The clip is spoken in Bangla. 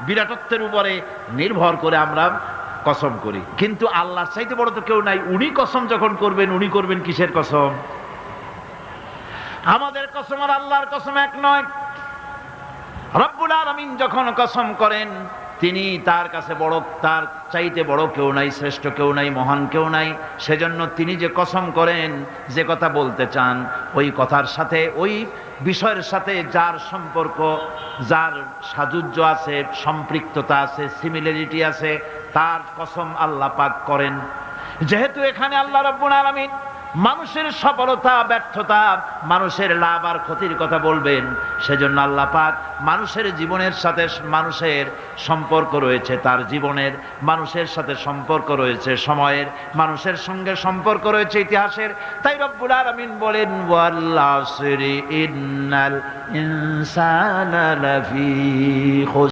বিরাটত্বের উপরে নির্ভর করে আমরা কসম করি। কিন্তু আল্লাহর চাইতে বড় তো কেউ নাই। উনি কসম যখন করবেন, উনি করবেন কিসের কসম? আমাদের কসম আর আল্লাহর কসম এক নয়। রব্বুল আলামিন যখন কসম করেন, তিনি তার কাছে বড়, তার চাইতে বড় কেউ নাই, শ্রেষ্ঠ কেউ নাই, মহান কেউ নাই। সেজন্য তিনি যে কসম করেন, যে কথা বলতে চান, ওই কথার সাথে ওই বিষয়ের সাথে যার সম্পর্ক, যার সাজুজ্য আছে, সম্পৃক্ততা আছে সিমিলারিটি আছে, তার কসম আল্লাহ পাক করেন। যেহেতু এখানে আল্লাহ রব্বুল আলামিন মানুষের সফলতা, ব্যর্থতা, মানুষের লাভ আর ক্ষতির কথা বলবেন। সেজন্য আল্লাহ পাক মানুষের জীবনের সাথে মানুষের সম্পর্ক রয়েছে, তার জীবনের মানুষের সাথে সম্পর্ক রয়েছে, সময়ের মানুষের সঙ্গে সম্পর্ক রয়েছে, ইতিহাসের। তাই রব্বুল আলামিন বলেন, ওয়াল আসরি ইন্নাল ইনসানা লাফি খুস